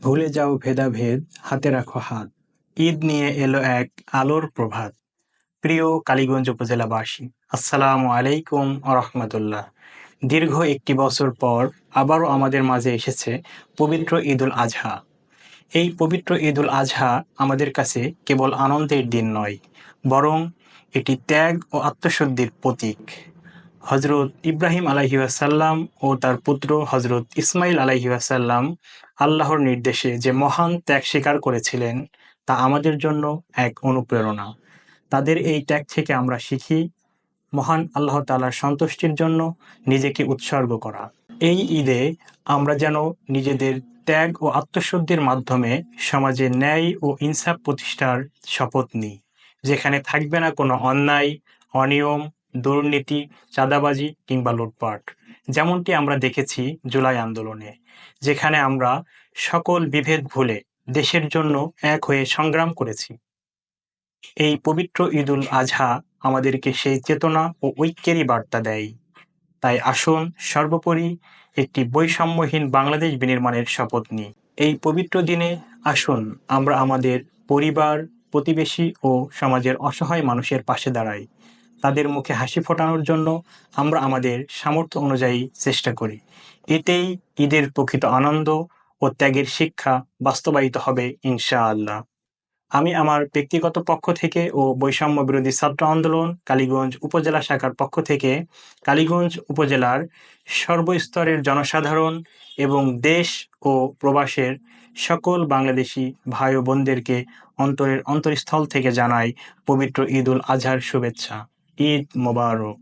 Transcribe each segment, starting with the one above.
ভুলে যাও ভেদাভেদ, হাতে রাখো হাত। ঈদ নিয়ে এলো এক আলোর প্রভাত। প্রিয় কালীগঞ্জ উপজেলাবাসী, আসসালামু আলাইকুম রহমতুল্লাহ। দীর্ঘ একটি বছর পর আবারও আমাদের মাঝে এসেছে পবিত্র ঈদুল আজহা। এই পবিত্র ঈদুল আজহা আমাদের কাছে কেবল আনন্দের দিন নয়, বরং এটি ত্যাগ ও আত্মশুদ্ধির প্রতীক। হজরত ইব্রাহিম আলাইহাসাল্লাম ও তার পুত্র হজরত ইসমাইল আলাইহাসাল্লাম আল্লাহর নির্দেশে যে মহান ত্যাগ স্বীকার করেছিলেন, তা আমাদের জন্য এক অনুপ্রেরণা। তাদের এই ত্যাগ থেকে আমরা শিখি মহান আল্লাহ তালার সন্তুষ্টির জন্য নিজেকে উৎসর্গ করা। এই ঈদে আমরা যেন নিজেদের ত্যাগ ও আত্মশুদ্ধির মাধ্যমে সমাজে ন্যায় ও ইনসাফ প্রতিষ্ঠার শপথ নিই, যেখানে থাকবে না কোনো অন্যায়, অনিয়ম দুর্নীতি, চাঁদাবাজি কিংবা লুটপাট, যেমনটি আমরা দেখেছি জুলাই আন্দোলনে, যেখানে আমরা সকল বিভেদ ভুলে দেশের জন্য এক হয়ে সংগ্রাম করেছি। এই পবিত্র ঈদুল আজহা আমাদেরকে সেই চেতনা ও ঐক্যেরই বার্তা দেয়। তাই আসুন সর্বোপরি একটি বৈষম্যহীন বাংলাদেশ বিনির্মাণের শপথ নিই। এই পবিত্র দিনে আসুন আমরা আমাদের পরিবার, প্রতিবেশী ও সমাজের অসহায় মানুষের পাশে দাঁড়াই। তাদের মুখে হাসি ফোটানোর জন্য আমরা আমাদের সামর্থ্য অনুযায়ী চেষ্টা করি। এতেই ঈদের প্রকৃত আনন্দ ও ত্যাগের শিক্ষা বাস্তবায়িত হবে, ইনশাআল্লাহ। আমি আমার ব্যক্তিগত পক্ষ থেকে ও বৈষম্য বিরোধী ছাত্র আন্দোলন কালীগঞ্জ উপজেলা শাখার পক্ষ থেকে কালীগঞ্জ উপজেলার সর্বস্তরের জনসাধারণ এবং দেশ ও প্রবাসের সকল বাংলাদেশি ভাই ও বোনদেরকে অন্তরের অন্তরস্থল থেকে জানাই পবিত্র ঈদ উল আজহার শুভেচ্ছা। ঈদ মোবারক।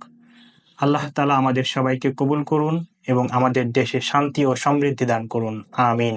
আল্লাহ তালা আমাদের সবাইকে কবুল করুন এবং আমাদের দেশে শান্তি ও সমৃদ্ধি দান করুন। আমিন।